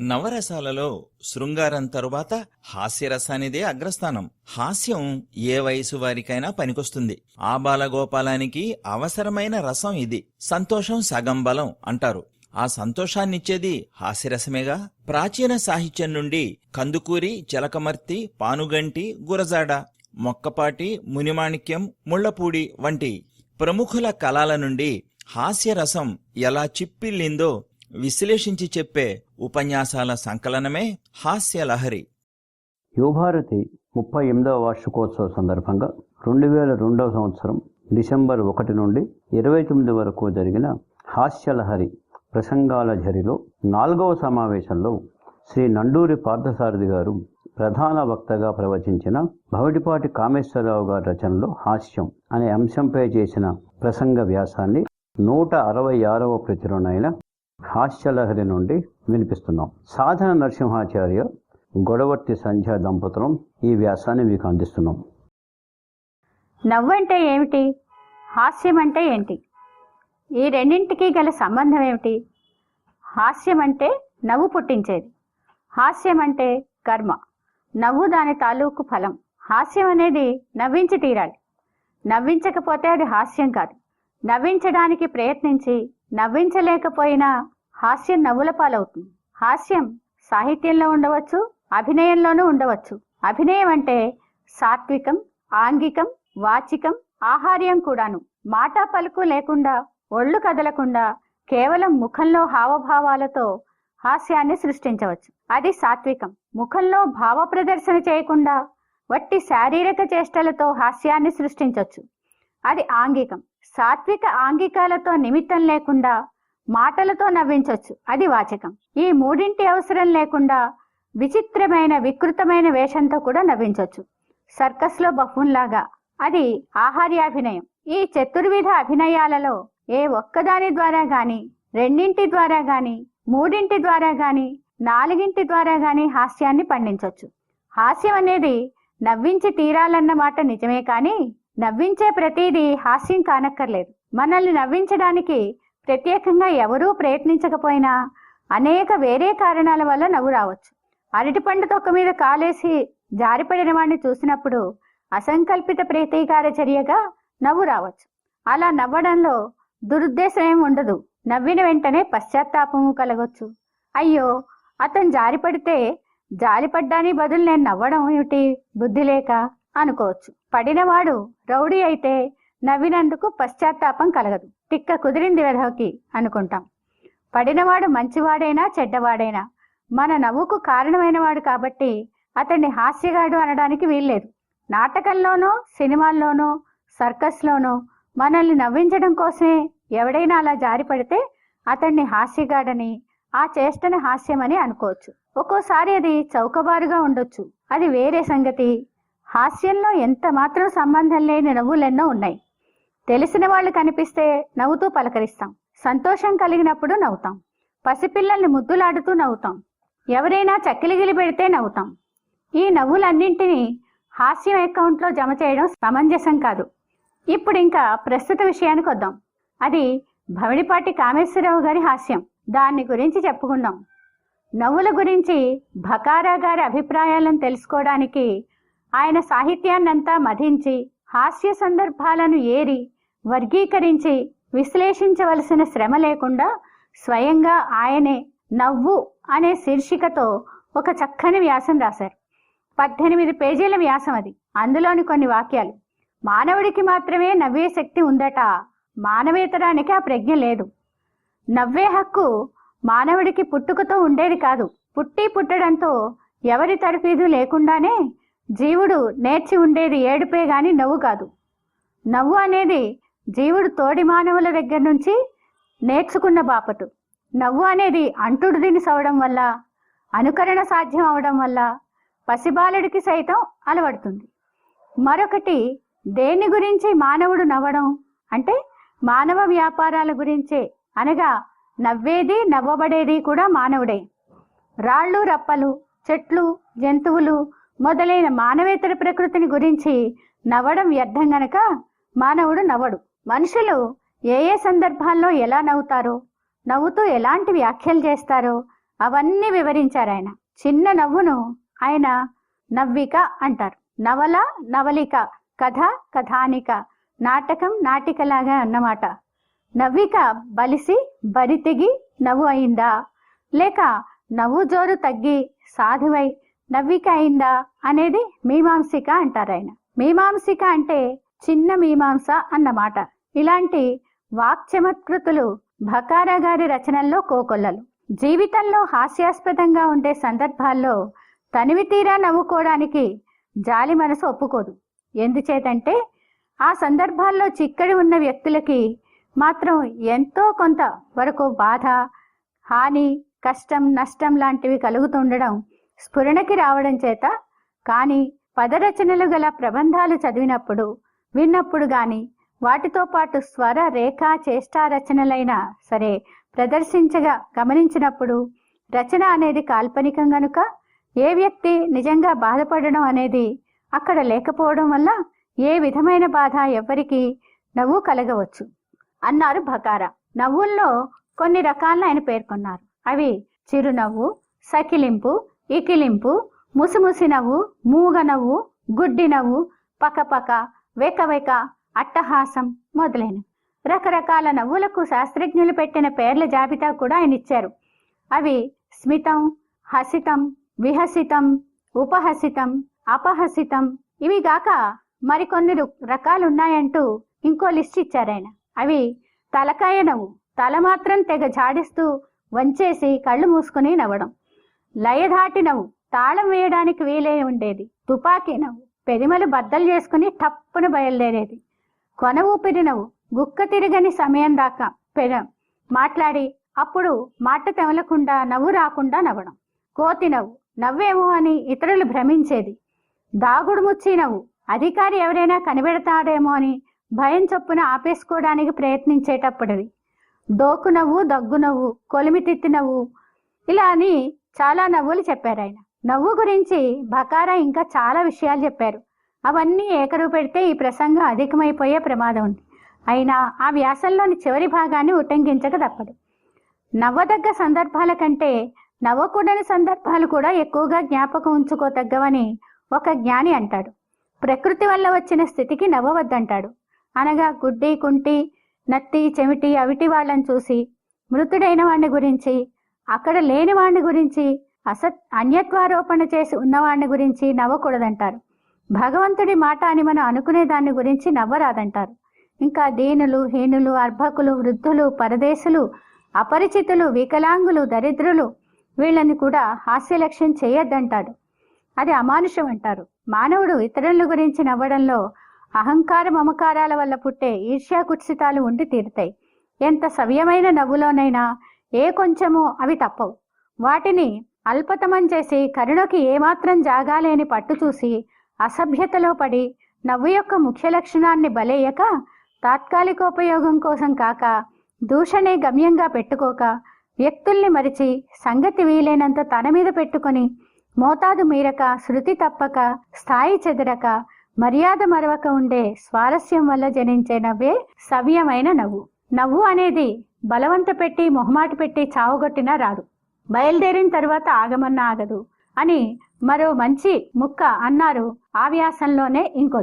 నవరసాలలో శృంగారం తరువాత హాస్యరసానిదే అగ్రస్థానం. హాస్యం ఏ వయసు వారికైనా పనికొస్తుంది. ఆ బాలగోపాలానికి అవసరమైన రసం ఇది. సంతోషం సగం బలం అంటారు. ఆ సంతోషాన్నిచ్చేది హాస్యరసమేగా? ప్రాచీన సాహిత్యం నుండి కందుకూరి చిలకమర్తి పానుగంటి గురజాడ మొక్కపాటి మునిమాణిక్యం ముళ్ళపూడి వంటి ప్రముఖుల కళల నుండి హాస్యరసం ఎలా చిప్పిల్లిందో విశ్లేషించి చెప్పే ఉపన్యాసాల సంకలనమే హాస్యలహరి. యువభారతి ముప్పై ఎనిమిదవ వార్షికోత్సవ సందర్భంగా రెండు వేల రెండవ సంవత్సరం డిసెంబర్ ఒకటి నుండి ఇరవై తొమ్మిది వరకు జరిగిన హాస్యలహరి ప్రసంగాల ఝరిలో నాలుగవ సమావేశంలో శ్రీ నండూరి పార్థసారథి గారు ప్రధాన వక్తగా ప్రవచించిన భవటిపాటి కామేశ్వరరావు గారి రచనలో హాస్యం అనే అంశంపై చేసిన ప్రసంగ వ్యాసాన్ని నూట అరవై ఆరవ ప్రచురణైన హాస్యలహరి నుండి వినిపిస్తున్నాం. సాధన నరసింహాచార్య గొడవర్తి సంధ్య దంపతులం ఈ వ్యాసాన్ని మీకు అందిస్తున్నాం. నవ్వంటే ఏమిటి? హాస్యం అంటే ఏంటి? ఈ రెండింటికి గల సంబంధం ఏమిటి? హాస్యం అంటే నవ్వు పుట్టించేది. హాస్యం అంటే కర్మ. నవ్వు దాని తాలూకు ఫలం. హాస్యం అనేది నవ్వించి తీరాలి. నవ్వించకపోతే అది హాస్యం కాదు. నవ్వించడానికి ప్రయత్నించి నవ్వించలేకపోయినా హాస్యం నవ్వుల పాలవుతుంది. హాస్యం సాహిత్యంలో ఉండవచ్చు అభినయంలోనూ ఉండవచ్చు. అభినయం అంటే సాత్వికం ఆంగికం వాచికం ఆహార్యం కూడాను. మాట పలుకు లేకుండా ఒళ్ళు కదలకుండా కేవలం ముఖంలో హావభావాలతో హాస్యాన్ని సృష్టించవచ్చు. అది సాత్వికం. ముఖంలో భావ ప్రదర్శన చేయకుండా వట్టి శారీరక చేష్టలతో హాస్యాన్ని సృష్టించవచ్చు అది ఆంగికం. సాత్విక ఆంగికాలతో నిమిత్తం లేకుండా మాటలతో నవ్వించవచ్చు అది వాచకం. ఈ మూడింటి అవసరం లేకుండా విచిత్రమైన వికృతమైన వేషంతో కూడా నవ్వించవచ్చు సర్కస్లో బఫూన్ అది ఆహార్యాభినయం. ఈ చతుర్విధ అభినయాలలో ఏ ఒక్కదాని ద్వారా గాని రెండింటి ద్వారా గాని మూడింటి ద్వారా గాని నాలుగింటి ద్వారా గాని హాస్యాన్ని పండించవచ్చు హాస్యం అనేది నవ్వించి తీరాలన్న మాట నిజమే కానీ నవ్వించే ప్రతిదీ హాస్యం కానక్కర్లేదు. మనల్ని నవ్వించడానికి ప్రత్యేకంగా ఎవరూ ప్రయత్నించకపోయినా అనేక వేరే కారణాల వల్ల నవ్వు రావచ్చు. అరటిపండు తొక్క మీద కాలేసి జారిపడిన వాడిని చూసినప్పుడు అసంకల్పిత ప్రతీకార చర్యగా నవ్వు రావచ్చు. అలా నవ్వడంలో దురుద్దేశం ఏమి ఉండదు. నవ్విన వెంటనే పశ్చాత్తాపము కలగొచ్చు. అయ్యో అతను జారిపడితే జాలిపడ్డానికి బదులు నేను నవ్వడం ఏమిటి? బుద్ధి లేక అనుకోవచ్చు. పడినవాడు రౌడీ అయితే నవ్వినందుకు పశ్చాత్తాపం కలగదు. తిక్క కుదిరింది వెధవకి అనుకుంటాం. పడినవాడు మంచివాడైనా చెడ్డవాడైనా మన నవ్వుకు కారణమైనవాడు కాబట్టి అతన్ని హాస్యగాడు అనడానికి వీల్లేదు. నాటకంలోనో సినిమాల్లోనో సర్కస్లోనో మనల్ని నవ్వించడం కోసమే ఎవడైనా అలా జారిపడితే అతన్ని హాస్యగాడని ఆ చేష్టని హాస్యమని అనుకోవచ్చు. ఒక్కోసారి అది చౌకబారుగా ఉండొచ్చు. అది వేరే సంగతి. హాస్యంలో ఎంత మాత్రం సంబంధం లేని నవ్వులెన్నో ఉన్నాయి. తెలిసిన వాళ్ళు కనిపిస్తే నవ్వుతూ పలకరిస్తాం. సంతోషం కలిగినప్పుడు నవ్వుతాం. పసిపిల్లల్ని ముద్దులాడుతూ నవ్వుతాం. ఎవరైనా చక్కిలిగిలి పెడితే నవ్వుతాం. ఈ నవ్వులన్నింటినీ హాస్యం అకౌంట్లో జమ చేయడం సమంజసం కాదు. ఇప్పుడు ఇంకా ప్రస్తుత విషయానికి వద్దాం. అది భవిడిపాటి కామేశ్వరరావు గారి హాస్యం. దాన్ని గురించి చెప్పుకుందాం. నవ్వుల గురించి భకారా గారి అభిప్రాయాలను తెలుసుకోవడానికి ఆయన సాహిత్యాన్నంతా మధించి హాస్య సందర్భాలను ఏరి వర్గీకరించి విశ్లేషించవలసిన శ్రమ లేకుండా స్వయంగా ఆయనే నవ్వు అనే శీర్షికతో ఒక చక్కని వ్యాసం రాశారు. పద్దెనిమిది పేజీల వ్యాసం అది. అందులోని కొన్ని వాక్యాలు. మానవుడికి మాత్రమే నవ్వే శక్తి ఉందట. మానవేతరానికి ఆ ప్రజ్ఞ లేదు. నవ్వే హక్కు మానవుడికి పుట్టుకతో ఉండేది కాదు. పుట్టి పుట్టడంతో ఎవరి తరఫీదు లేకుండానే జీవుడు నేర్చి ఉండేది ఏడుపే గాని నవ్వు కాదు. నవ్వు అనేది జీవుడు తోడి మానవుల దగ్గర నుంచి నేర్చుకున్న బాపటు. నవ్వు అనేది అంటుడు దిని సవడం వల్ల అనుకరణ సాధ్యం అవడం వల్ల పసిబాలుడికి సైతం అలవడుతుంది. మరొకటి దేని గురించి మానవుడు నవ్వడం అంటే మానవ వ్యాపారాల గురించే అనగా నవ్వేది నవ్వబడేది కూడా మానవుడే. రాళ్ళు రప్పలు చెట్లు జంతువులు మొదలైన మానవేతర ప్రకృతిని గురించి నవ్వడం వ్యర్థం గనక మానవుడు నవ్వడు. మనుషులు ఏ ఏ సందర్భాల్లో ఎలా నవ్వుతారో నవ్వుతూ ఎలాంటి వ్యాఖ్యలు చేస్తారో అవన్నీ వివరించారు ఆయన. చిన్న నవ్వును ఆయన నవ్విక అంటారు. నవల నవలిక కథ కథానిక నాటకం నాటికలాగా అన్నమాట. నవ్విక బలిసి బరితెగి నవ్వు అయిందా? లేక నవ్వు జోరు తగ్గి సాధువై నవ్విక అయిందా అనేది మీమాంసిక అంటారు ఆయన. మీమాంసిక అంటే చిన్న మీమాంస అన్నమాట. ఇలాంటి వాక్చమత్కృతులు భకారా గారి రచనల్లో కోకొల్లలు. జీవితంలో హాస్యాస్పదంగా ఉండే సందర్భాల్లో తనివి తీరా నవ్వుకోవడానికి జాలి మనసు ఒప్పుకోదు. ఎందుచేతంటే ఆ సందర్భాల్లో చిక్కడి ఉన్న వ్యక్తులకి మాత్రం ఎంతో కొంత వరకు బాధ హాని కష్టం నష్టం లాంటివి కలుగుతుండడం స్ఫురణకి రావడం చేత కానీ పదరచనలు గల ప్రబంధాలు చదివినప్పుడు విన్నప్పుడు గాని వాటితో పాటు స్వర రేఖ చేష్టా రచనలైనా సరే ప్రదర్శించగా గమనించినప్పుడు రచన అనేది కాల్పనికం గనుక ఏ వ్యక్తి నిజంగా బాధపడడం అనేది అక్కడ లేకపోవడం వల్ల ఏ విధమైన బాధ ఎవరికి నవ్వు కలగవచ్చు అన్నారు బకారా నవ్వుల్లో కొన్ని రకాలను ఆయన పేర్కొన్నారు. అవి చిరునవ్వు సకిలింపు ఇకిలింపు ముసిముసి నవ్వు మూగ నవ్వు గుడ్డి నవ్వు పకపక వెకవెక అట్టహాసం మొదలైనవి. రకరకాల నవ్వులకు శాస్త్రజ్ఞులు పెట్టిన పేర్ల జాబితా కూడా ఆయన ఇచ్చారు అవి స్మితం హసితం విహసితం ఉపహసితం అపహసితం ఇవి గాక మరికొన్ని రకాలున్నాయంటూ ఇంకో లిస్ట్ ఇచ్చారు ఆయన. అవి తలకాయ నవ్వు తల మాత్రం తెగ జాడిస్తూ వంచేసి కళ్ళు మూసుకుని నవ్వడం. లయధాటినవ్వు తాళం వేయడానికి వీలే ఉండేది. తుపాకీ నవ్వు. పెరిమలు బద్దలు చేసుకుని టప్పున బయలుదేరేది. కొన ఊపిరినవు గుక్క తిరగని సమయం దాకా పెర మాట్లాడి అప్పుడు మాట తెమలకుండా నవ్వు రాకుండా నవ్వడం. కోతి నవ్వు. నవ్వేమో అని ఇతరులు భ్రమించేది. దాగుడు ముచ్చి నవ్వు. అధికారి ఎవరైనా కనిపెడతాడేమో అని భయం చొప్పున ఆపేసుకోవడానికి ప్రయత్నించేటప్పుడది. దోకు నవ్వు దగ్గు నవ్వు కొలిమి తిత్తి నవ్వు. ఇలా అని చాలా నవ్వులు చెప్పారు ఆయన. నవ్వు గురించి బకారా ఇంకా చాలా విషయాలు చెప్పారు. అవన్నీ ఏకరువు పెడితే ఈ ప్రసంగం అధికమైపోయే ప్రమాదం ఉంది. అయినా ఆ వ్యాసంలోని చివరి భాగాన్ని ఉటంకించక తప్పదు. నవ్వదగ్గ సందర్భాల కంటే నవ్వకూడని సందర్భాలు కూడా ఎక్కువగా జ్ఞాపకం ఉంచుకోతగ్గవని ఒక జ్ఞాని అంటాడు. ప్రకృతి వల్ల వచ్చిన స్థితికి నవ్వవద్దంటాడు. అనగా గుడ్డి కుంటి నత్తి చెమిటి అవిటి వాళ్ళని చూసి మృతుడైన వాడిని గురించి అక్కడ లేని వాడిని గురించి అసత్ అన్యత్వారోపణ చేసి ఉన్నవాడిని గురించి నవ్వకూడదంటారు. భగవంతుడి మాట అని మనం అనుకునే దాని గురించి నవ్వరాదంటారు. ఇంకా దీనులు హీనులు అర్భకులు వృద్ధులు పరదేశులు అపరిచితులు వికలాంగులు దరిద్రులు వీళ్ళని కూడా హాస్యలక్ష్యం చేయొద్దంటాడు అది అమానుషం అంటారు మానవుడు ఇతరుల గురించి నవ్వడంలో అహంకార మమకారాల వల్ల పుట్టే ఈర్ష్యా కుత్సితాలు ఉండి తీరుతాయి. ఎంత సవ్యమైన నవ్వులోనైనా ఏ కొంచెమో అవి తప్పవు. వాటిని అల్పతమం చేసి కరుణకి ఏమాత్రం జాగాలేని పట్టు చూసి అసభ్యతలో పడి నవ్వు యొక్క ముఖ్య లక్షణాన్ని బలేయక తాత్కాలికోపయోగం కోసం కాక దూషణే గమ్యంగా పెట్టుకోక వ్యక్తుల్ని మరిచి సంగతి వీలైనంత తన మీద పెట్టుకొని మోతాదు మీరక శృతి తప్పక స్థాయి చెదరక మర్యాద మరవక ఉండే స్వారస్యం వల్ల జనించే నవ్వే సవ్యమైన నవ్వు. నవ్వు అనేది బలవంత పెట్టి మొహమాట పెట్టి చావుగొట్టినా రాదు. బయలుదేరిన తర్వాత ఆగమన్నా ఆగదు అని మరో మంచి ముక్క అన్నారు ఆ వ్యాసంలోనే ఇంకో